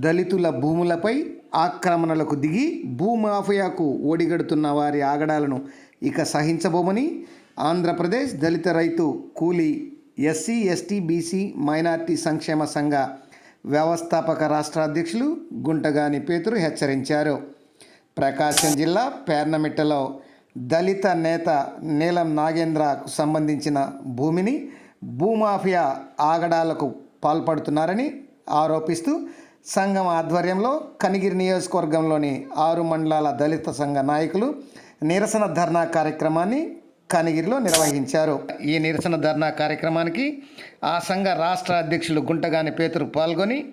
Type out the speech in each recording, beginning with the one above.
దళితుల భూములపై ఆక్రమణలకు దిగి భూమాఫియాకు ఓడిగడుతున్న వారి ఆగడాలను ఇక సహించబోమని ఆంధ్రప్రదేశ్ దళిత రైతు కూలీ ఎస్సీ ఎస్టీ బీసీ మైనార్టీ సంక్షేమ సంఘ వ్యవస్థాపక రాష్ట్ర అధ్యక్షులు గుంటగాని పేతురు హెచ్చరించారు. ప్రకాశం జిల్లా పేర్నమిట్టలో దళిత నేత నీలం నాగేంద్రకు సంబంధించిన భూమిని భూమాఫియా ఆగడాలకు పాల్పడుతున్నారని ఆరోపిస్తూ సంఘం ఆధ్వర్యంలో కనిగిరి నియోజకవర్గంలోని ఆరు మండలాల దళిత సంఘ నాయకులు నిరసన ధర్నా కార్యక్రమాన్ని కనిగిరిలో నిర్వహించారు. ఈ నిరసన ధర్నా కార్యక్రమానికి ఆ సంఘ రాష్ట్ర అధ్యక్షులు గుంటగాని పేతురు పాల్గొని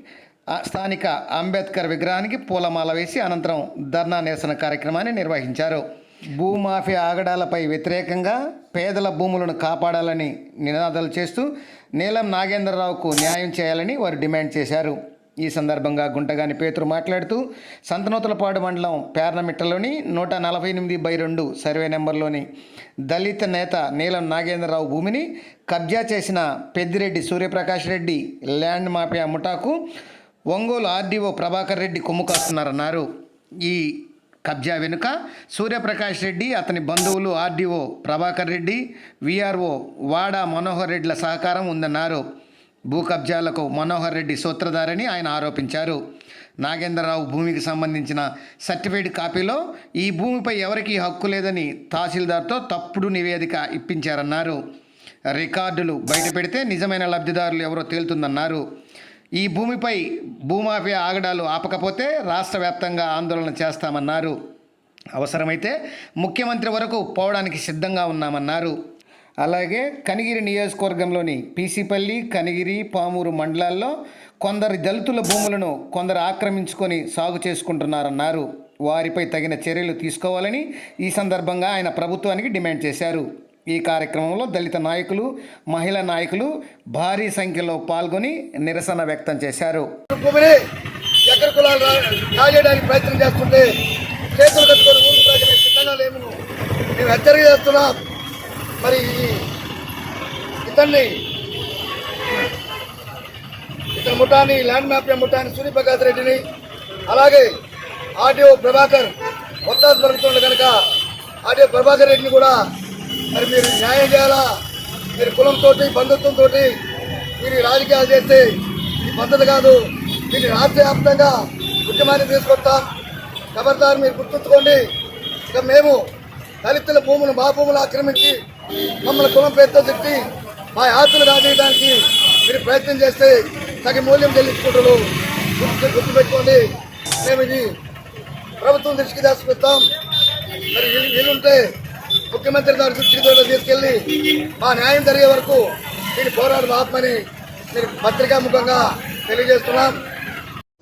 ఆ స్థానిక అంబేద్కర్ విగ్రహానికి పూలమాల వేసి అనంతరం ధర్నా నిరసన కార్యక్రమాన్ని నిర్వహించారు. భూమాఫీ ఆగడాలపై వ్యతిరేకంగా పేదల భూములను కాపాడాలని నినాదాలు చేస్తూ నీలం నాగేంద్రరావుకు న్యాయం చేయాలని వారు డిమాండ్ చేశారు. ఈ సందర్భంగా గుంటగాని పేతురు మాట్లాడుతూ సంతనూతలపాడు మండలం పేర్నమిట్టలోని నూట నలభై ఎనిమిది బై రెండు సర్వే నెంబర్లోని దళిత నేత నీలం నాగేంద్రరావు భూమిని కబ్జా చేసిన పెద్దిరెడ్డి సూర్యప్రకాష్ రెడ్డి ల్యాండ్ మాఫియా ముఠాకు ఒంగోలు ఆర్డీఓ ప్రభాకర్ రెడ్డి కొమ్ము కాస్తున్నారన్నారు. ఈ కబ్జా వెనుక సూర్యప్రకాష్ రెడ్డి అతని బంధువులు ఆర్డీఓ ప్రభాకర్ రెడ్డి విఆర్ఓ వాడా మనోహర్ రెడ్డిల సహకారం ఉందన్నారు. భూ కబ్జాలకు మనోహర్ రెడ్డి సూత్రధారని ఆయన ఆరోపించారు. నాగేంద్రరావు భూమికి సంబంధించిన సర్టిఫికేట్ కాపీలో ఈ భూమిపై ఎవరికీ హక్కు లేదని తహసీల్దార్తో తప్పుడు నివేదిక ఇప్పించారన్నారు. రికార్డులు బయట పెడితే నిజమైన లబ్ధిదారులు ఎవరో తేలుతుందన్నారు. ఈ భూమిపై భూమాఫియా ఆగడాలు ఆపకపోతే రాష్ట్ర వ్యాప్తంగా ఆందోళన చేస్తామన్నారు. అవసరమైతే ముఖ్యమంత్రి వరకు పోవడానికి సిద్ధంగా ఉన్నామన్నారు. అలాగే కనిగిరి నియోజకవర్గంలోని పీసీపల్లి కనిగిరి పామూరు మండలాల్లో కొందరు దళితుల భూములను కొందరు ఆక్రమించుకొని సాగు చేసుకుంటున్నారన్నారు. వారిపై తగిన చర్యలు తీసుకోవాలని ఈ సందర్భంగా ఆయన ప్రభుత్వానికి డిమాండ్ చేశారు. ఈ కార్యక్రమంలో దళిత నాయకులు మహిళా నాయకులు భారీ సంఖ్యలో పాల్గొని నిరసన వ్యక్తం చేశారు. ఎక్కడ కులాలు ప్రయత్నం చేస్తుంటే చేతులు కట్టుకొని ఊరు ప్రజలు సిద్ధంగా లేము మేము హెచ్చరిక చేస్తున్నాం. మరి ఇతన్ని ఇతని ముఠాన్ని ల్యాండ్ మ్యాప్ ముఠాని సూర్యప్రకాశ్ రెడ్డిని అలాగే ఆర్డీఓ ప్రభాకర్ ఒత్తాసు దొరుకుతుండే కనుక ఆర్డీఓ ప్రభాకర్ రెడ్డిని కూడా మరి మీరు న్యాయం చేయాలా? మీరు కులంతో బంధుత్వంతో మీరు రాజకీయాలు చేస్తే ఈ పద్ధతి కాదు. దీన్ని రాష్ట్ర వ్యాప్తంగా ఉద్యమాన్ని తీసుకొస్తాం. ఖబర్దారు మీరు గుర్తుంచుకోండి. ఇక మేము దళితుల భూములు మా భూములు ఆక్రమించి మమ్మల్ని కులం పేరుతో చెప్పి మా ఆస్తులు కాజేయడానికి మీరు ప్రయత్నం చేస్తే తగిన మూల్యం చెల్లించుకుంటారు. గుర్తు గుర్తుపెట్టుకోండి. మేము ఇది ప్రభుత్వం దృష్టికి దాచిపెడతాం మరి వీలు- వీలుంటే ముఖ్యమంత్రి గారి దృష్టికి కూడా తీసుకెళ్ళి మా న్యాయం జరిగే వరకు దీన్ని పోరాడు ఆత్మని మీరు పత్రికాముఖంగా తెలియజేస్తున్నాం.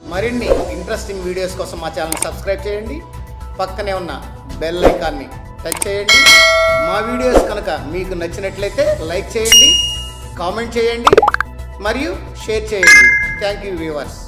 మరిన్ని ఇంట్రెస్టింగ్ వీడియోస్ కోసం మా ఛానల్ సబ్స్క్రైబ్ చేయండి. పక్కనే ఉన్న బెల్ ఐకాన్ని టచ్ చేయండి. మా వీడియోస్ కనుక మీకు నచ్చినట్లయితే లైక్ చేయండి కామెంట్ చేయండి మరియు షేర్ చేయండి. Thank you viewers.